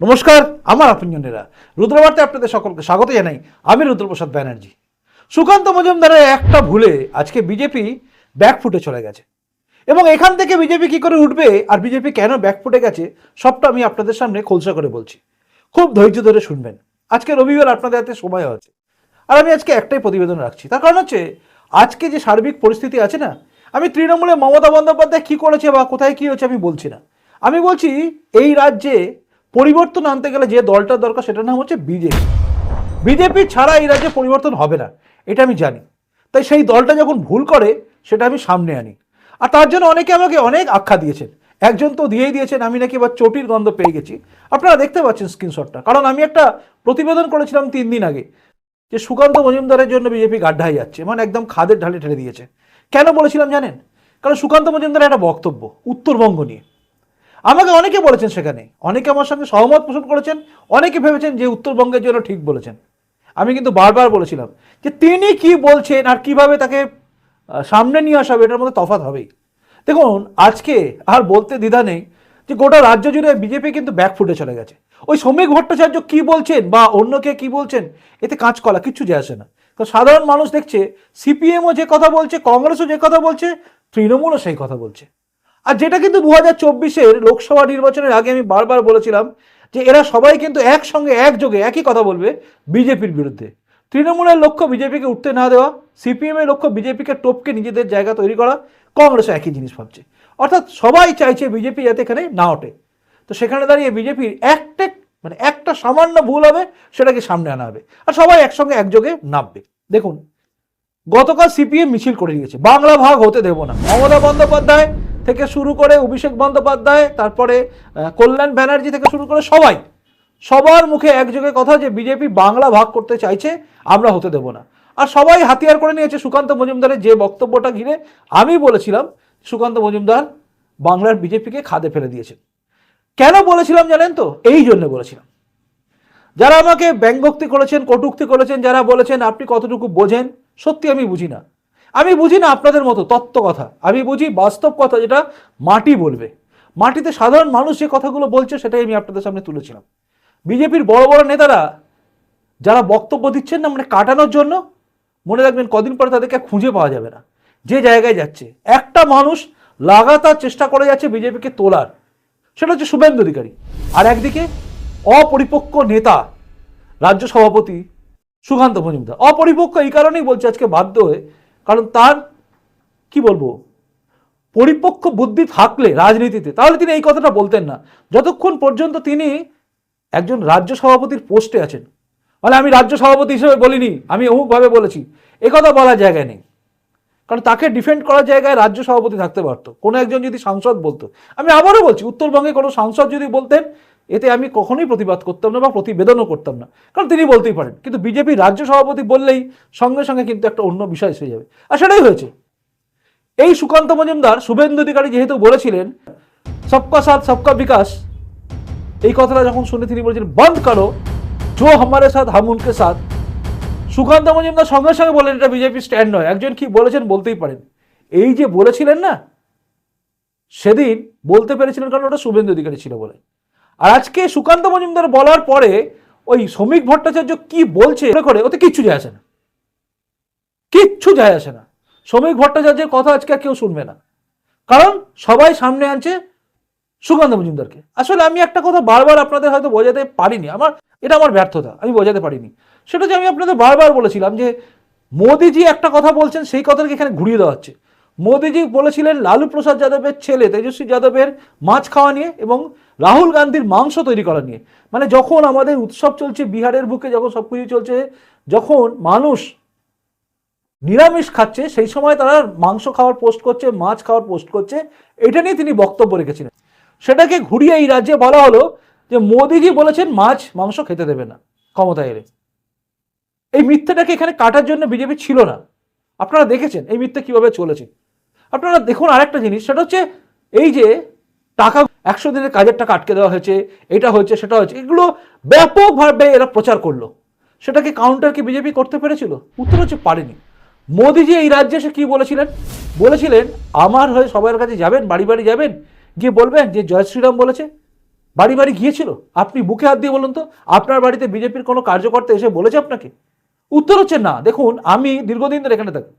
নমস্কার, আমার আপনজনেরা। রুদ্রবার্তে আপনাদের সকলকে স্বাগত জানাই। আমি রুদ্রপ্রসাদ ব্যানার্জি। সুকান্ত মজুমদারের একটা ভুলে আজকে বিজেপি ব্যাকফুটে চলে গেছে। এবং এখান থেকে বিজেপি কি করে উঠবে আর বিজেপি কেন ব্যাকফুটে গেছে, সবটা আমি আপনাদের সামনে খোলসা করে বলছি। খুব ধৈর্য ধরে শুনবেন। আজকে রবিবার আপনাদের হাতে সময় আছে। আর আমি আজকে একটাই প্রতিবেদন রাখছি। তার কারণ হচ্ছে, আজকে যে সার্বিক পরিস্থিতি আছে না, আমি তৃণমূলে মমতা বন্দ্যোপাধ্যায় কী করেছে বা কোথায় কী হচ্ছে আমি বলছি না। আমি বলছি, এই রাজ্যে পরিবর্তন আনতে গেলে যে দলটার দরকার সেটার নাম হচ্ছে বিজেপি। বিজেপি ছাড়া এই রাজ্যে পরিবর্তন হবে না, এটা আমি জানি। তাই সেই দলটা যখন ভুল করে, সেটা আমি সামনে আনি। আর তার জন্য অনেকে আমাকে অনেক আখ্যা দিয়েছেন। একজন তো দিয়েই দিয়েছেন, আমি নাকি এবার চটির গন্ধ পেয়ে গেছি। আপনারা দেখতে পাচ্ছেন স্ক্রিনশটটা কারণ আমি একটা প্রতিবেদন করেছিলাম তিন দিন আগে, যে সুকান্ত মজুমদারের জন্য বিজেপি গাড্ডায় যাচ্ছে মানে একদম খাদের ঢালে ঠেলে দিয়েছে। কেন বলেছিলাম জানেন? কারণ সুকান্ত মজুমদারের একটা বক্তব্য, উত্তরবঙ্গ নিয়ে। আমাকে অনেকে বলেছেন সেখানে, অনেকে আমার সঙ্গে সহমত পোষণ করেছেন, অনেকে ভেবেছেন যে উত্তরবঙ্গের জন্য ঠিক বলেছেন। আমি কিন্তু বারবার বলেছিলাম যে তিনি কি বলছেন আর কীভাবে তাকে সামনে নিয়ে আসা হবে, এটার মধ্যে তফাৎ হবেই। দেখুন, আজকে আর বলতে দ্বিধা নেই যে গোটা রাজ্য জুড়ে বিজেপি কিন্তু ব্যাকফুটে চলে গেছে। ওই শ্রমিক ভট্টাচার্য কি বলছেন বা অন্য কে কি বলছেন, এতে কাঁচকলা, কিচ্ছু যায় আসে না। তো সাধারণ মানুষ দেখছে, সিপিএমও যে কথা বলছে, কংগ্রেসও যে কথা বলছে, তৃণমূলও সেই কথা বলছে। আর যেটা কিন্তু দু হাজার চব্বিশের লোকসভা নির্বাচনের আগে আমি বারবার বলেছিলাম যে এরা সবাই কিন্তু একসঙ্গে, একযোগে, একই কথা বলবে বিজেপির বিরুদ্ধে। তৃণমূলের লক্ষ্য বিজেপিকে উঠতে না দেওয়া, সিপিএমের লক্ষ্য বিজেপিকে টপকে নিজেদের জায়গা তৈরি করা কংগ্রেসও একই জিনিস ভাবছে। অর্থাৎ সবাই চাইছে বিজেপি যাতে এখানে না ওঠে। তো সেখানে দাঁড়িয়ে বিজেপির একটা মানে একটা সামান্য ভুল হবে, সেটাকে সামনে আনা হবে। আর সবাই একসঙ্গে, একযোগে নামবে। দেখুন, গতকাল সিপিএম মিছিল করে দিয়েছে বাংলা ভাগ হতে দেব না। মমতা বন্দ্যোপাধ্যায় থেকে শুরু করে অভিষেক বন্দ্যোপাধ্যায়, তারপরে কল্যাণ ব্যানার্জি থেকে শুরু করে সবাই, সবার মুখে একযোগে কথা যে বিজেপি বাংলা ভাগ করতে চাইছে, আমরা হতে দেব না। আর সবাই হাতিয়ার করে নিয়েছে সুকান্ত মজুমদারের যে বক্তব্যটা ঘিরে আমি বলেছিলাম, সুকান্ত মজুমদার বাংলার বিজেপিকে খাদে ফেলে দিয়েছেন কেন বলেছিলাম জানেন তো? এই জন্য বলেছিলাম। যারা আমাকে ব্যঙ্গোক্তি করেছেন, কটুক্তি করেছেন, যারা বলেছেন, আপনি কতটুকু বোঝেন, সত্যি আমি বুঝি না। আমি বুঝি না আপনাদের মতো তত্ত্ব কথা। আমি বুঝি বাস্তব কথা যেটা মাটি বলবে। মাটিতে সাধারণ মানুষ যে কথাগুলো বলছে সেটাই আমি আপনাদের সামনে তুলেছিলাম। বিজেপির বড় বড় নেতারা যারা বক্তব্য দিচ্ছেন না মানে কাটানোর জন্য, মনে রাখবেন কদিন পরে তাদেরকে খুঁজে পাওয়া যাবে না। যে জায়গায় যাচ্ছে। একটা মানুষ লাগাতার চেষ্টা করে যাচ্ছে বিজেপিকে তোলার। সেটা হচ্ছে শুভেন্দু অধিকারী। আর একদিকে অপরিপক্ক নেতা রাজ্য সভাপতি সুকান্ত মজুমদার। অপরিপক্ক এই কারণেই বলছে আজকে বাধ্য হয়ে কারণ তার, কি বলব, পরিপক্ক বুদ্ধি থাকলে রাজনীতিতে, তাহলে তিনি এই কথাটা বলতেন না। যতক্ষণ পর্যন্ত তিনি একজন রাজ্য সভাপতির পোস্টে আছেন। মানে আমি রাজ্য সভাপতি হিসেবে বলিনি, আমি অমুকভাবে বলেছি। এ কথা বলার জায়গায় নেই। কারণ তাকে ডিফেন্ড করার জায়গায় রাজ্য সভাপতি থাকতে পারতো। কোনো একজন যদি সাংসদ বলতো। আমি আবারও বলছি, উত্তরবঙ্গে কোনো সাংসদ যদি বলতেন এতে আমি কখনোই প্রতিবাদ করতাম না বা প্রতিবেদনও করতাম না। কারণ তিনি বলতেই পারেন, কিন্তু বিজেপি রাজ্য সভাপতি বললেই সঙ্গে সঙ্গে কিন্তু একটা অন্য বিষয় এসে যাবে। আর সেটাই হয়েছে। এই সুকান্ত মজুমদার, শুভেন্দু অধিকারী যেহেতু বলেছিলেন, সবকা সাথ, সবকা বিকাশ, এই কথাটা যখন শুনে তিনি বলেছিলেন বন্ধ করো জো হামারে সাথ, হাম উনকে সাথ। সুকান্ত মজুমদার সঙ্গে সঙ্গে বলেন এটা বিজেপি স্ট্যান্ড নয়। একজন কি বলেছেন বলতেই পারেন। এই যে বলেছিলেন না, সেদিন বলতে পেরেছিলেন কারণ ওটা শুভেন্দু অধিকারী ছিল বলে। আর আজকে সুকান্ত মজুমদার বলার পরে ওই শ্রমিক ভট্টাচার্য কি বলছে করে, ওতে কিচ্ছু যায় আসে না। কিচ্ছু যায় আসে না। শ্রমিক ভট্টাচার্যের কথা আজকে কেউ শুনবে না। কারণ সবাই সামনে আনছে সুকান্ত মজুমদারকে। আসলে আমি একটা কথা বারবার আপনাদের হয়তো বোঝাতে পারিনি। আমার, এটা আমার ব্যর্থতা, আমি বোঝাতে পারিনি। সেটা যে আমি আপনাদের বারবার বলেছিলাম যে মোদিজি একটা কথা বলছেন, সেই কথাটাকে এখানে ঘুরিয়ে দেওয়া হচ্ছে। মোদিজি বলেছিলেন, লালু প্রসাদ যাদবের ছেলে, তেজস্বী যাদবের মাছ খাওয়া নিয়ে এবং রাহুল গান্ধীর মাংস তৈরি করা নিয়ে। মানে যখন আমাদের উৎসব চলছে, বিহারের বুকে যখন সব কিছু চলছে, যখন মানুষ নিরামিষ খাচ্ছে, সেই সময় তারা মাংস খাওয়ার পোস্ট করছে, মাছ খাওয়ার পোস্ট করছে, এটা নিয়ে তিনি বক্তব্য রেখেছিলেন। সেটাকে ঘুরিয়ে এই রাজ্যে বলা হলো যে, মোদিজি বলেছেন, মাছ, মাংস খেতে দেবে না ক্ষমতায় এলে। এই মিথ্যাটাকে এখানে কাটার জন্য বিজেপি ছিল না। আপনারা দেখেছেন এই মিথ্যা কীভাবে চলেছে। আপনারা দেখুন আরেকটা জিনিস, সেটা হচ্ছে এই যে টাকা একশো দিনের কাজের টাকা আটকে দেওয়া হয়েছে, এটা হয়েছে, সেটা হয়েছে, এগুলো ব্যাপকভাবে এরা প্রচার করল। সেটাকে কাউন্টার কি বিজেপি করতে পেরেছিল? উত্তর হচ্ছে পারেনি। মোদিজি এই রাজ্যে এসে কি বলেছিলেন? বলেছিলেন, আমার হয়ে সবার কাছে যাবেন, বাড়ি বাড়ি যাবেন। গিয়ে বলবেন যে, জয় শ্রীরাম বলেছে, বাড়ি বাড়ি গিয়েছিল। আপনি বুকে হাত দিয়ে বলুন তো, আপনার বাড়িতে বিজেপির কোনো কার্যকর্তা এসে বলেছে আপনাকে? উত্তর হচ্ছে না। দেখুন, আমি দীর্ঘদিন ধরে এখানে থাকি।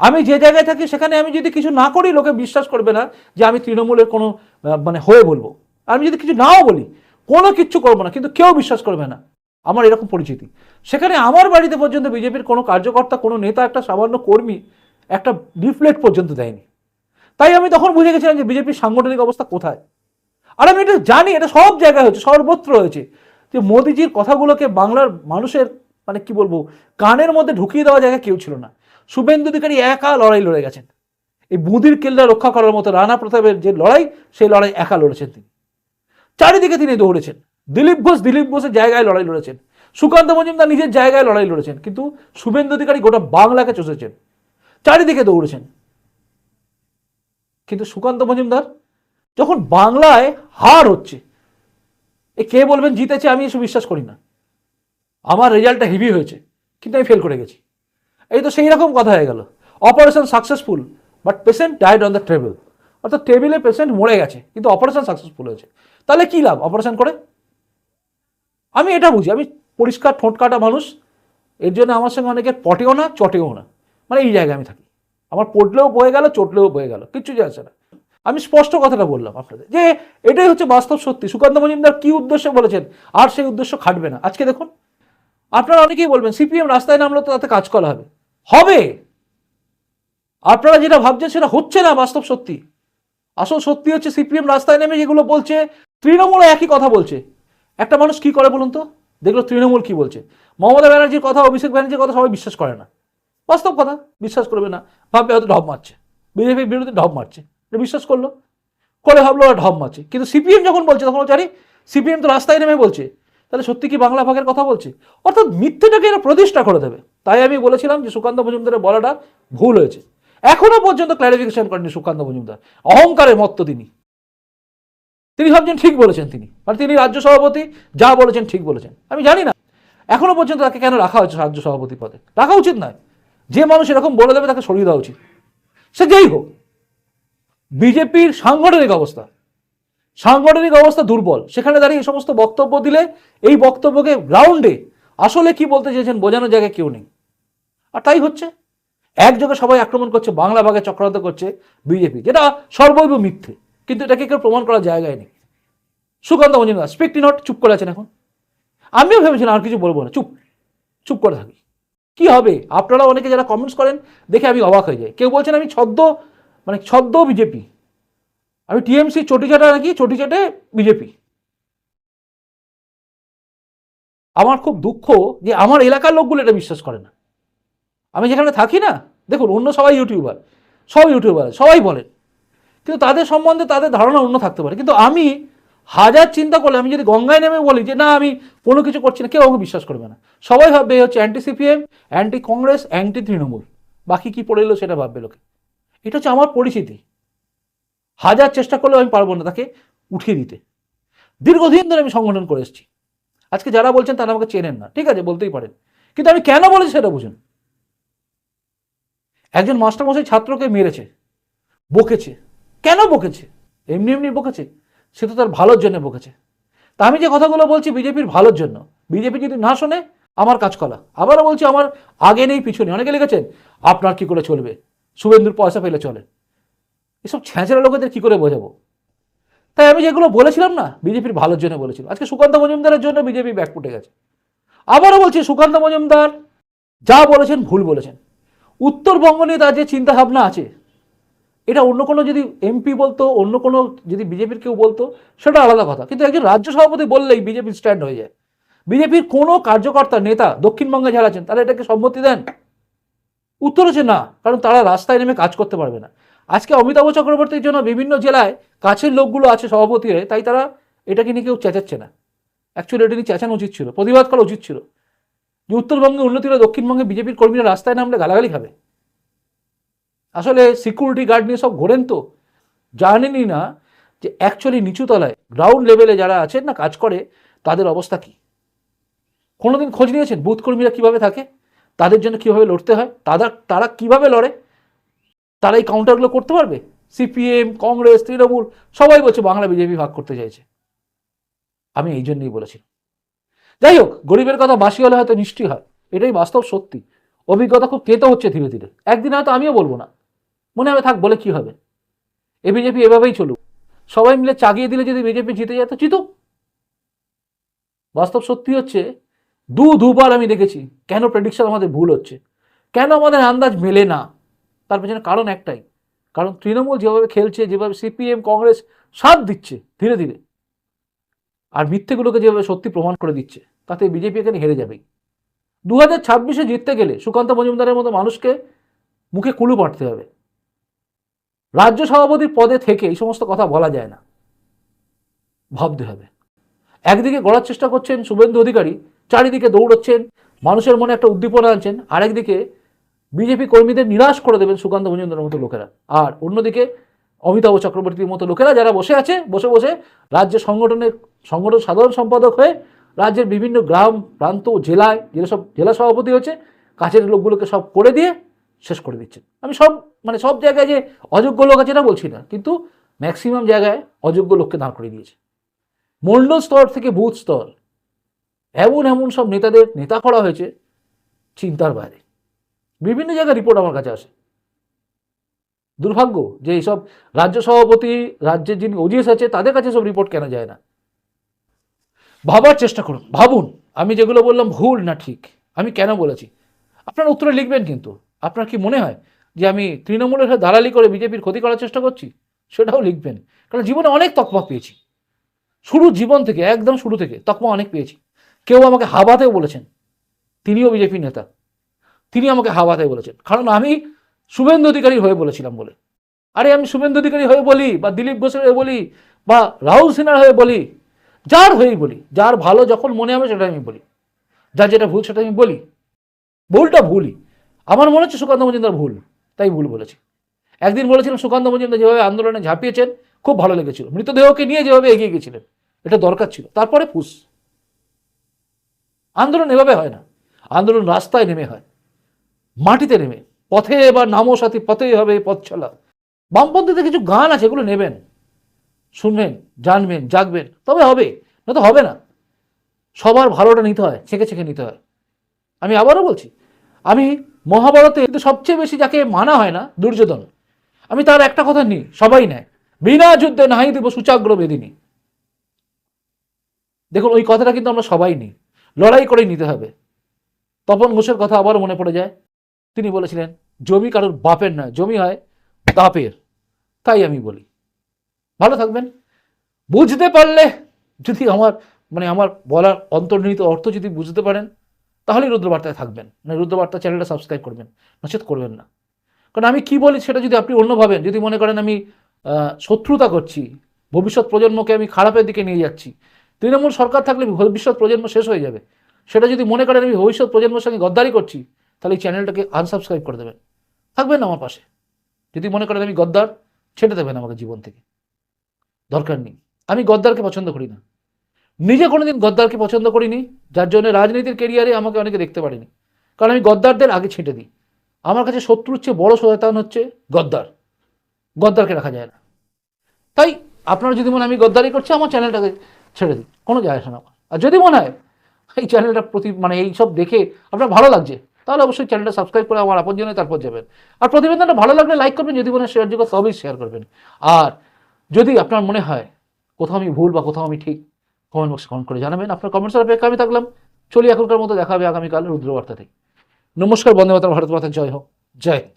আমি যে জায়গায় থাকি, সেখানে আমি যদি কিছু না করি, লোকে বিশ্বাস করবে না যে আমি তৃণমূলের কোনো মানে হয়ে বলব। আমি যদি কিছু নাও বলি, কোনো কিচ্ছু করব না, কিন্তু কেউ বিশ্বাস করবে না। আমার এরকম পরিচিতি। সেখানে আমার বাড়িতে পর্যন্ত বিজেপির কোনো কার্যকর্তা, কোনো নেতা, একটা সামান্য কর্মী, একটা লিফলেট পর্যন্ত দেয়নি। তাই আমি তখন বুঝে গেছিলাম যে বিজেপির সাংগঠনিক অবস্থা কোথায়। আর আমি এটা জানি, এটা সব জায়গায় হচ্ছে সর্বত্র হয়েছে, যে মোদিজির কথাগুলোকে বাংলার মানুষের মানে কি বলব, কানের মধ্যে ঢুকিয়ে দেওয়া জায়গায় কেউ ছিল না। শুভেন্দু অধিকারী একা লড়াই লড়ে গেছেন। এই বুদির কেল্লা রক্ষা করার মতো রানা প্রতাপের যে লড়াই, সেই লড়াই একা লড়েছেন তিনি। চারিদিকে তিনি দৌড়েছেন। দিলীপ ঘোষ দিলীপ ঘোষের জায়গায় লড়াই লড়েছেন। সুকান্ত মজুমদার নিজের জায়গায় লড়াই লড়েছেন, কিন্তু শুভেন্দু অধিকারী গোটা বাংলাকে চষেছেন। চারিদিকে দৌড়েছেন। কিন্তু সুকান্ত মজুমদার যখন বাংলায় হার হচ্ছে, এ কে বলবেন, জিতেছে আমি এসব বিশ্বাস করি না। আমার রেজাল্টটা হেভি হয়েছে, কিন্তু আমি ফেল করে গেছি। এই তো সেই রকম কথা হয়ে গেল। Operation successful but patient died on the table অর্থাৎ টেবিলে পেশেন্ট মরে গেছে, কিন্তু অপারেশন সাকসেসফুল হয়েছে। তাহলে কী লাভ অপারেশন করে? আমি এটা বুঝি, আমি পরিষ্কার ঠোঁট কাটা মানুষ, এর জন্য আমার সঙ্গে অনেকের পটেও না, চটেও না। মানে এই জায়গায় আমি থাকি। আমার পড়লেও বয়ে গেল, চটলেও বয়ে গেল, কিচ্ছু যায় না। আমি স্পষ্ট কথাটা বললাম আপনাদের, যে এটাই হচ্ছে বাস্তব সত্যি। সুকান্ত মজুমদার কী উদ্দেশ্যে বলেছেন, আর সেই উদ্দেশ্য খাটবে না। আজকে দেখুন, আপনারা অনেকেই বলবেন, সিপিএম রাস্তায় নামলে তো তাতে কাজ করা হবে। হবে। আপনারা যেটা ভাবছেন সেটা হচ্ছে না বাস্তব সত্যি। আসল সত্যি হচ্ছে সিপিএম রাস্তায় নেমে যেগুলো বলছে তৃণমূল একই কথা বলছে। একটা মানুষ কি করে বলুন তো? দেখল তৃণমূল কি বলছে। মমতা ব্যানার্জির কথা, অভিষেক ব্যানার্জির কথা সবাই বিশ্বাস করে না। বাস্তব কথা, বিশ্বাস করবে না। ভাববে হয়তো ঢপ মারছে। বিজেপির বিরুদ্ধে ঢপ মারছে। বিশ্বাস করল। করে ভাবলো ওরা ঢপ মারছে। কিন্তু সিপিএম যখন বলছে, তখন জানি সিপিএম তো রাস্তায় নেমে বলছে। তাহলে সত্যি কি বাংলা ভাগের কথা বলছি? অর্থাৎ মিথ্যেটাকে এরা প্রতিষ্ঠা করে দেবে। তাই আমি বলেছিলাম যে সুকান্ত মজুমদারের বলাটা ভুল হয়েছে। এখনও পর্যন্ত ক্ল্যারিফিকেশন করেনি সুকান্ত মজুমদার। অহংকারে মত্ত তিনি। তিনি ভাবছেন ঠিক বলেছেন তিনি। মানে তিনি রাজ্য সভাপতি, যা বলেছেন ঠিক বলেছেন। আমি জানি না। এখনও পর্যন্ত তাকে কেন রাখা হয়েছে রাজ্য সভাপতি পদে? রাখা উচিত নয়। যে মানুষ এরকম বলে দেবে তাকে সরিয়ে দেওয়া উচিত। সে যেই হোক। বিজেপির সাংগঠনিক অবস্থা। সাংগঠনিক অবস্থা দুর্বল। সেখানে দাঁড়িয়ে এই সমস্ত বক্তব্য দিলে এই বক্তব্যকে গ্রাউন্ডে আসলে কি বলতে চেয়েছেন বোঝানোর জায়গায় কেউ নেই। আর তাই হচ্ছে। একযোগে সবাই আক্রমণ করছে, বাংলা ভাগে চক্রান্ত করছে বিজেপি, যেটা সর্বৈব মিথ্যে। কিন্তু এটাকে কেউ প্রমাণ করার জায়গায় নেই। সুকান্ত মজুমদার স্পিকটি নট চুপ করে আছেন এখন। আমিও ভেবেছিলাম আর কিছু বলব না। চুপ চুপ করে থাকি। কি হবে? আপনারা অনেকে যারা কমেন্টস করেন দেখে আমি অবাক হয়ে যাই। কেউ বলছেন আমি ছদ্ম মানে ছদ্ম বিজেপি। আমি টিএমসি চটি চাটা নাকি, চটি চাটে বিজেপি। আমার খুব দুঃখ যে আমার এলাকার লোকগুলো এটা বিশ্বাস করে না। আমি যেখানে থাকি না, দেখুন, অন্য সবাই ইউটিউবার, সব ইউটিউবার, সবাই বলেন। কিন্তু তাদের সম্বন্ধে তাদের ধারণা অন্য থাকতে পারে। কিন্তু আমি হাজার চিন্তা করলে, আমি যদি গঙ্গায় নেমে বলি যে, না, আমি কোনো কিছু করছি না, কেউ আমাকে বিশ্বাস করবে না। সবাই ভাববে হচ্ছে anti CPM anti Congress anti Trinamool. বাকি কি পড়ে এলো সেটা ভাববে লোকে। এটা হচ্ছে আমার পরিচিতি। হাজার চেষ্টা করলেও আমি পারব না তাকে উঠিয়ে দিতে। দীর্ঘদিন ধরে আমি সংগঠন করে এসেছি। আজকে যারা বলছেন তারা আমাকে চেনেন না। ঠিক আছে, বলতেই পারেন। কিন্তু আমি কেন বলেছি সেটা বুঝুন। একজন মাস্টারমশাই ছাত্রকে মেরেছে, বকেছে। কেন বকেছে? এমনি এমনি বকেছে। সে তো তার ভালোর জন্য বকেছে। তা আমি যে কথাগুলো বলছি বিজেপির ভালোর জন্য। বিজেপি যদি না শোনে, আমার কাজ কলা। আবারও বলছি, আমার আগে নেই পিছনে অনেকে লিখেছেন, আপনার কি করে চলবে? শুভেন্দুর পয়সা পেলে চলে। এসব ছ্যাঁচড়া লোকেদের কি করে বোঝাবো? তাই আমি যেগুলো বলেছিলাম না, বিজেপির ভালোর জন্য বলেছিলাম আজকে সুকান্ত মজুমদারের জন্য বিজেপি ব্যাকফুটে গেছে। আবারও বলছি, সুকান্ত মজুমদার যা বলেছেন ভুল বলেছেন। উত্তরবঙ্গ নিয়ে তার যে চিন্তাভাবনা আছে, এটা অন্য কোনো যদি এমপি বলতো, অন্য কোনো যদি বিজেপির কেউ বলতো, সেটা আলাদা কথা। কিন্তু একজন রাজ্য সভাপতি বললেই বিজেপির স্ট্যান্ড হয়ে যায়। বিজেপির কোনো কার্যকর্তা, নেতা দক্ষিণবঙ্গে যারা আছেন, তারা এটাকে সম্মতি দেন? উত্তর হচ্ছে না, কারণ তারা রাস্তায় নেমে কাজ করতে পারবে না। আজকে অমিতাভ চক্রবর্তীর জন্য বিভিন্ন জেলায় কাছের লোকগুলো আছে সভাপতি হয়ে তাই তারা এটাকে নিয়ে কেউ চেঁচাচ্ছে না। অ্যাকচুয়ালি এটা নিয়ে চেঁচানো উচিত ছিল, প্রতিবাদ করা উচিত ছিল। যে উত্তরবঙ্গে উন্নতি হলে দক্ষিণবঙ্গে বিজেপির কর্মীরা রাস্তায় নামলে গালাগালি খাবে। আসলে সিকিউরিটি গার্ড নিয়ে সব ঘোরেন তো। জানেনই না যে অ্যাকচুয়ালি নিচুতলায় গ্রাউন্ড লেভেলে যারা আছেন না, কাজ করে, তাদের অবস্থা কী? কোনোদিন খোঁজ নিয়েছেন? বুথ কর্মীরা কীভাবে থাকে? তাদের জন্য কীভাবে লড়তে হয়? তারা তারা কীভাবে লড়ে? তারা এই কাউন্টারগুলো করতে পারবে? সিপিএম কংগ্রেস তৃণমূল, সবাই বলছে বাংলা বিজেপি ভাগ করতে চাইছে। আমি এই জন্যই বলেছি যাই হোক, গরিবের কথা বাসি হলে হয়তো নিশ্চয়ই হয়। এটাই বাস্তব সত্যি। অভিজ্ঞতা খুব পেতে হচ্ছে ধীরে ধীরে। একদিন হয়তো আমিও বলব না। মনে হবে, থাক, বলে কি হবে? এ বিজেপি এভাবেই চলুক। সবাই মিলে চাগিয়ে দিলে যদি বিজেপি জিতে যায়, তো জিতুক। বাস্তব সত্যি হচ্ছে দু দুবার আমি দেখেছি, কেন প্রেডিকশন আমাদের ভুল হচ্ছে? কেন আমাদের আন্দাজ মেলে না? তার পেছনে কারণ একটাই। কারণ তৃণমূল যেভাবে খেলছে, যেভাবে সিপিএম, কংগ্রেস সাথ দিচ্ছে ধীরে ধীরে, আর মিথ্যেগুলোকে যেভাবে সত্যি প্রমাণ করে দিচ্ছে, তাতে বিজেপি এখানে হেরে যাবেই। দু হাজার ছাব্বিশে জিততে গেলে সুকান্ত মজুমদারের মতো মানুষকে মুখে কুলু পাঠতে হবে। রাজ্য সভাপতির পদে থেকে এই সমস্ত কথা বলা যায় না। ভাবতে হবে। একদিকে গড়ার চেষ্টা করছেন শুভেন্দু অধিকারী, চারিদিকে দৌড়চ্ছেন, মানুষের মনে একটা উদ্দীপনা আনছেন, আরেকদিকে বিজেপি কর্মীদের নিরাশ করে দেবেন সুকান্ত মজুমদারের মতো লোকেরা। আর অন্যদিকে অমিতাভ চক্রবর্তীর মতো লোকেরা যারা বসে আছে, বসে বসে রাজ্য সংগঠনের, সংগঠন সাধারণ সম্পাদক হয়ে রাজ্যের বিভিন্ন গ্রাম, প্রান্ত, জেলায় যেটা সব জেলা সভাপতি হচ্ছে, কাছের লোকগুলোকে সব করে দিয়ে শেষ করে দিচ্ছেন। আমি সব মানে সব জায়গায় যে অযোগ্য লোক আছে না বলছি না, কিন্তু ম্যাক্সিমাম জায়গায় অযোগ্য লোককে দাঁড় করিয়ে দিয়েছে। মণ্ডল স্তর থেকে বুথ স্তর, এমন এমন সব নেতাদের, নেতা করা হয়েছে, চিন্তার বাইরে। বিভিন্ন জায়গায় রিপোর্ট আমার কাছে আসে। দুর্ভাগ্য যে এইসব রাজ্য সভাপতি, রাজ্যের যিনি ওজিএস আছে, তাদের কাছে সব রিপোর্ট কেনা যায় না। ভাবার চেষ্টা করুন, ভাবুন, আমি যেগুলো বললাম ভুল না ঠিক, আমি কেন বলেছি? আপনার উত্তরে লিখবেন কিন্তু, আপনার কি মনে হয় যে আমি তৃণমূলের হয়ে দালালি করে বিজেপির ক্ষতি করার চেষ্টা করছি? সেটাও লিখবেন, কারণ জীবনে অনেক তকমা পেয়েছি। শুরু জীবন থেকে, একদম শুরু থেকে তকমা অনেক পেয়েছি। কেউ আমাকে হাবাতেও বলেছেন, তিনিও বিজেপি নেতা। তিনি আমাকে হাওয়াতে বলেছেন। কারণ আমি শুভেন্দু অধিকারী হয়ে বলেছিলাম বলে। আরে আমি শুভেন্দু অধিকারী হয়ে বলি বা দিলীপ ঘোষের হয়ে বলি বা রাহুল সিনহার হয়ে বলি, যার হয়েই বলি, যার ভালো যখন মনে হবে সেটা আমি বলি। যার যেটা ভুল সেটা আমি বলি। ভুলটা ভুলই। আমার মনে হচ্ছে সুকান্ত মজুমদার ভুল, তাই ভুল বলেছি। একদিন বলেছিলাম, সুকান্ত মজুমদার যেভাবে আন্দোলনে ঝাঁপিয়েছেন, খুব ভালো লেগেছিল। মৃতদেহকে নিয়ে যেভাবে এগিয়ে গেছিলেন, এটা দরকার ছিল। তারপরে ফুস। আন্দোলন এভাবে হয় না। আন্দোলন রাস্তায় নেমে হয়। মাটিতে নেমে, পথে বা নামো সাথী, পথেই হবে পথ চলা বামপন্থীতে কিছু গান আছে, এগুলো নেবেন। শুনবেন, জানবেন, জাগবেন, তবে হবে না তো হবে না। সবার ভালোটা নিতে হয়, ছেঁকে ছেঁকে নিতে হয়। আমি আবারও বলছি, আমি মহাভারতে কিন্তু সবচেয়ে বেশি যাকে মানা হয় না, দুর্যোধন। আমি তার একটা কথা নিই, সবাই নেয়। বিনা যুদ্ধে নাহি দেব সুচাগ্র বেদিনী। দেখুন, ওই কথাটা কিন্তু আমরা সবাই নিই। লড়াই করেই নিতে হবে। তপন ঘোষের কথা আবার মনে পড়ে যায় তিনি বলেছিলেন, জমি কারোর বাপের নয়, জমি হয় দাপের তাই আমি বলি। ভালো থাকবেন। বুঝতে পারলে যদি আমার মানে আমার বলার অন্তর্নিহিত অর্থ যদি বুঝতে পারেন, তাহলেই রুদ্রবার্তায় থাকবেন। মানে রুদ্রবার্তা চ্যানেলটা সাবস্ক্রাইব করবেন নচেত করবেন না। কারণ আমি কি বলি সেটা যদি আপনি অন্য ভাবেন, যদি মনে করেন আমি শত্রুতা করছি, ভবিষ্যৎ প্রজন্মকে আমি খারাপের দিকে নিয়ে যাচ্ছি, তৃণমূল সরকার থাকলে ভবিষ্যৎ প্রজন্ম শেষ হয়ে যাবে। সেটা যদি মনে করেন আমি ভবিষ্যৎ প্রজন্মের সঙ্গে গদ্দারি করছি তাহলে এই চ্যানেলটাকে আনসাবস্ক্রাইব করে দেবেন। থাকবেন আমার পাশে। যদি মনে করেন আমি গদ্দার, ছেড়ে দেবেন আমাকে জীবন থেকে। দরকার নেই। আমি গদ্দারকে পছন্দ করি না। নিজে কোনোদিন গদ্দারকে পছন্দ করিনি, যার জন্য রাজনীতির কেরিয়ারে আমাকে অনেকে দেখতে পারিনি। কারণ আমি গদ্দারদের আগে ছেঁটে দিই। আমার কাছে শত্রুর চেয়ে বড় শয়তান হচ্ছে গদ্দার। গদ্দারকে রাখা যায় না। তাই আপনারা যদি মনে আমি গদ্দারি করছি, আমার চ্যানেলটাকে ছেড়ে দিই কোনো যায় আসে না আর যদি মনে হয় এই চ্যানেলটা প্রতি মানে এই সব দেখে আপনার ভালো লাগছে তাহলে অবশ্যই চ্যানেলটা সাবস্ক্রাইব করে আমার আপন জন্য তারপর যাবেন। আর প্রতিবেদনটা ভালো লাগলে লাইক করবেন, যদি মনে শেয়ার যোগ্য তবেই শেয়ার করবেন। আর যদি আপনার মনে হয় কোথাও আমি ভুল বা কোথাও আমি ঠিক কমেন্ট বক্সে কমেন্ট করে জানাবেন। আপনার কমেন্টসের অপেক্ষা আমি থাকলাম। চলি এখনকার মতো দেখাবে আগামীকাল রুদ্রবার্তা থেকে নমস্কার, বন্দে মাতা ভারত মাতা, জয় হোক, জয় হিন্দ।